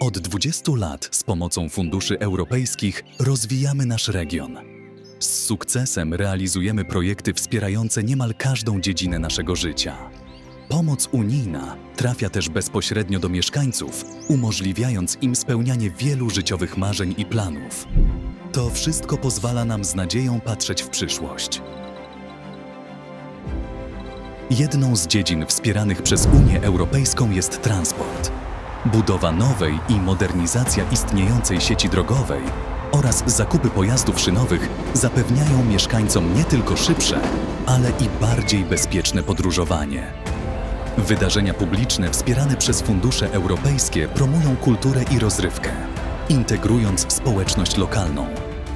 Od 20 lat z pomocą funduszy europejskich rozwijamy nasz region. Z sukcesem realizujemy projekty wspierające niemal każdą dziedzinę naszego życia. Pomoc unijna trafia też bezpośrednio do mieszkańców, umożliwiając im spełnianie wielu życiowych marzeń i planów. To wszystko pozwala nam z nadzieją patrzeć w przyszłość. Jedną z dziedzin wspieranych przez Unię Europejską jest transport. Budowa nowej i modernizacja istniejącej sieci drogowej oraz zakupy pojazdów szynowych zapewniają mieszkańcom nie tylko szybsze, ale i bardziej bezpieczne podróżowanie. Wydarzenia publiczne wspierane przez fundusze europejskie promują kulturę i rozrywkę, integrując społeczność lokalną.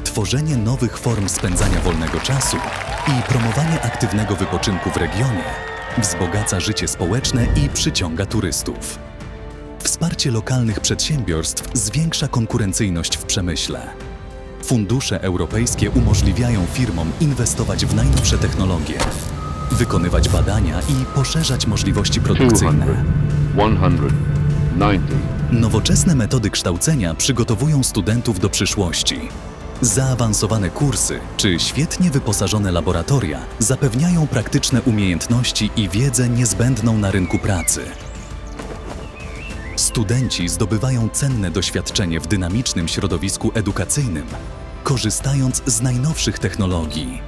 Tworzenie nowych form spędzania wolnego czasu i promowanie aktywnego wypoczynku w regionie wzbogaca życie społeczne i przyciąga turystów. Wsparcie lokalnych przedsiębiorstw zwiększa konkurencyjność w przemyśle. Fundusze europejskie umożliwiają firmom inwestować w najnowsze technologie, wykonywać badania i poszerzać możliwości 200, produkcyjne. 190, Nowoczesne metody kształcenia przygotowują studentów do przyszłości. Zaawansowane kursy czy świetnie wyposażone laboratoria zapewniają praktyczne umiejętności i wiedzę niezbędną na rynku pracy. Studenci zdobywają cenne doświadczenie w dynamicznym środowisku edukacyjnym, korzystając z najnowszych technologii.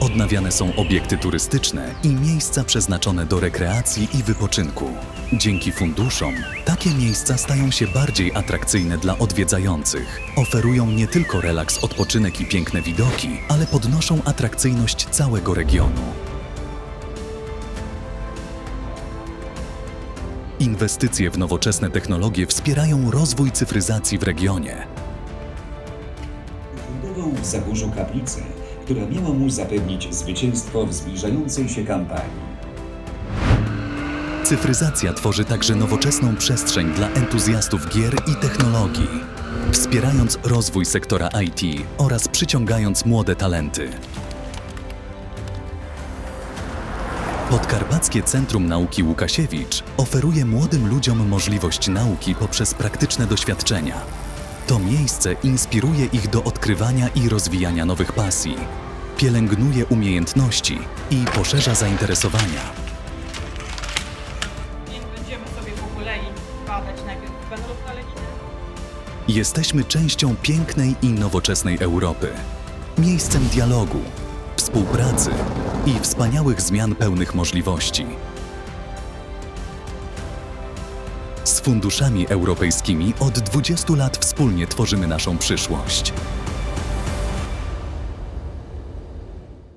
Odnawiane są obiekty turystyczne i miejsca przeznaczone do rekreacji i wypoczynku. Dzięki funduszom takie miejsca stają się bardziej atrakcyjne dla odwiedzających. Oferują nie tylko relaks, odpoczynek i piękne widoki, ale podnoszą atrakcyjność całego regionu. Inwestycje w nowoczesne technologie wspierają rozwój cyfryzacji w regionie. Budował w Zagórzu kaplicę, która miała mu zapewnić zwycięstwo w zbliżającej się kampanii. Cyfryzacja tworzy także nowoczesną przestrzeń dla entuzjastów gier i technologii, wspierając rozwój sektora IT oraz przyciągając młode talenty. Podkarpackie Centrum Nauki Łukasiewicz oferuje młodym ludziom możliwość nauki poprzez praktyczne doświadczenia. To miejsce inspiruje ich do odkrywania i rozwijania nowych pasji, pielęgnuje umiejętności i poszerza zainteresowania. Będziemy sobie po kolei badać najpierw wędrówkaleniny. Jesteśmy częścią pięknej i nowoczesnej Europy. Miejscem dialogu, współpracy i wspaniałych zmian pełnych możliwości. Z funduszami europejskimi od 20 lat wspólnie tworzymy naszą przyszłość.